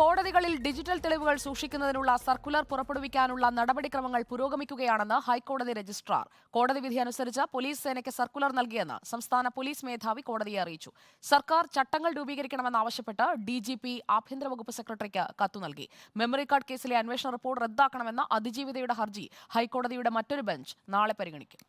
കോടതികളിൽ ഡിജിറ്റൽ തെളിവുകൾ സൂക്ഷിക്കുന്നതിനുള്ള സർക്കുലർ പുറപ്പെടുവിക്കാനുള്ള നടപടിക്രമങ്ങൾ പുരോഗമിക്കുകയാണെന്ന് ഹൈക്കോടതി രജിസ്ട്രാർ. കോടതി വിധി അനുസരിച്ച് പോലീസ് സേനയ്ക്ക് സർക്കുലർ നൽകിയെന്ന് സംസ്ഥാന പോലീസ് മേധാവി കോടതിയെ അറിയിച്ചു. സർക്കാർ ചട്ടങ്ങൾ രൂപീകരിക്കണമെന്നാവശ്യപ്പെട്ട് ഡി ജി പി ആഭ്യന്തര വകുപ്പ് സെക്രട്ടറിക്ക് കത്തു നൽകി. മെമ്മറി കാർഡ് കേസിലെ അന്വേഷണ റിപ്പോർട്ട് റദ്ദാക്കണമെന്ന അതിജീവിതയുടെ ഹർജി ഹൈക്കോടതിയുടെ മറ്റൊരു ബെഞ്ച് നാളെ പരിഗണിക്കും.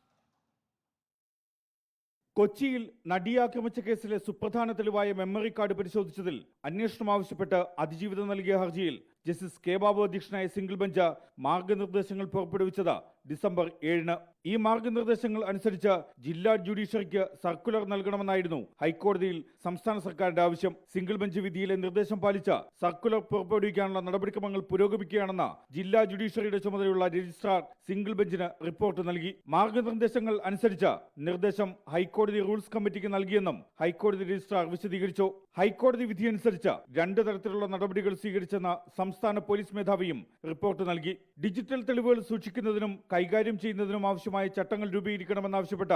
കൊച്ചിയിൽ നടിയാക്രമിച്ച കേസിലെ സുപ്രധാന തെളിവായ മെമ്മറി കാർഡ് പരിശോധിച്ചതിൽ അന്വേഷണം ആവശ്യപ്പെട്ട് അതിജീവിതം നൽകിയ ഹർജിയിൽ ജസ്റ്റിസ് കെ ബാബു അധ്യക്ഷനായ സിംഗിൾ ബെഞ്ച് മാർഗനിർദ്ദേശങ്ങൾ പുറപ്പെടുവിച്ചത് ഡിസംബർ ഏഴിന്. ഈ മാർഗനിർദ്ദേശങ്ങൾ അനുസരിച്ച് ജില്ലാ ജുഡീഷ്യറിക്ക് സർക്കുലർ നൽകണമെന്നായിരുന്നു ഹൈക്കോടതിയിൽ സംസ്ഥാന സർക്കാരിന്റെ ആവശ്യം. സിംഗിൾ ബെഞ്ച് വിധിയിലെ നിർദ്ദേശം പാലിച്ച് സർക്കുലർ പുറപ്പെടുവിക്കാനുള്ള നടപടിക്രമങ്ങൾ പുരോഗമിക്കുകയാണെന്ന് ജില്ലാ ജുഡീഷ്യറിയുടെ ചുമതലയുള്ള രജിസ്ട്രാർ സിംഗിൾ ബെഞ്ചിന് റിപ്പോർട്ട് നൽകി. മാർഗനിർദ്ദേശങ്ങൾ അനുസരിച്ച് നിർദ്ദേശം ഹൈക്കോടതി റൂൾസ് കമ്മിറ്റിക്ക് നൽകിയെന്നും ഹൈക്കോടതി രജിസ്ട്രാർ വിശദീകരിച്ചു. ഹൈക്കോടതി വിധിയനുസരിച്ച് രണ്ട് തരത്തിലുള്ള നടപടികൾ സ്വീകരിച്ചെന്ന സംസ്ഥാന പോലീസ് മേധാവിയും റിപ്പോർട്ട് നൽകി. ഡിജിറ്റൽ തെളിവുകൾ സൂക്ഷിക്കുന്നതിനും കൈകാര്യം ചെയ്യുന്നതിനും ആവശ്യമായ ചട്ടങ്ങൾ രൂപീകരിക്കണമെന്നാവശ്യപ്പെട്ട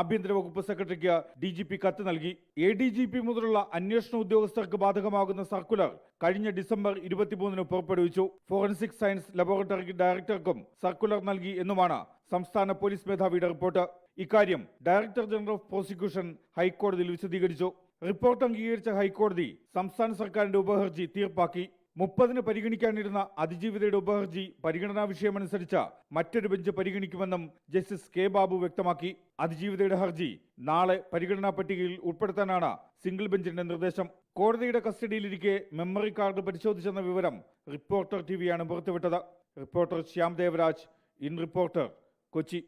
ആഭ്യന്തര വകുപ്പ് സെക്രട്ടറിക്ക് ഡി ജി പി കത്ത് നൽകി. എ ഡി ജി പി മുതലുള്ള അന്വേഷണ ഉദ്യോഗസ്ഥർക്ക് ബാധകമാകുന്ന സർക്കുലർ കഴിഞ്ഞ ഡിസംബർ ഇരുപത്തിമൂന്നിന് പുറപ്പെടുവിച്ചു. ഫോറൻസിക് സയൻസ് ലബോറട്ടറി ഡയറക്ടർക്കും സർക്കുലർ നൽകി എന്നുമാണ് സംസ്ഥാന പോലീസ് മേധാവിയുടെ റിപ്പോർട്ട്. ഇക്കാര്യം ഡയറക്ടർ ജനറൽ ഓഫ് പ്രോസിക്യൂഷൻ ഹൈക്കോടതിയിൽ വിശദീകരിച്ചു. റിപ്പോർട്ട് അംഗീകരിച്ച ഹൈക്കോടതി സംസ്ഥാന സർക്കാരിന്റെ ഉപഹർജി തീർപ്പാക്കി. മുപ്പതിന് പരിഗണിക്കാനിരുന്ന അതിജീവിതയുടെ ഉപഹർജി പരിഗണനാ വിഷയമനുസരിച്ച മറ്റൊരു ബെഞ്ച് പരിഗണിക്കുമെന്നും ജസ്റ്റിസ് കെ ബാബു വ്യക്തമാക്കി. അതിജീവിതയുടെ ഹർജി നാളെ പരിഗണനാ പട്ടികയിൽ ഉൾപ്പെടുത്താനാണ് സിംഗിൾ ബെഞ്ചിന്റെ നിർദ്ദേശം. കോടതിയുടെ കസ്റ്റഡിയിലിരിക്കെ മെമ്മറി കാർഡ് പരിശോധിച്ചെന്ന വിവരം റിപ്പോർട്ടർ ടിവിയാണ് പുറത്തുവിട്ടത്. Reporter Shyam Devaraj in reporter Kochi.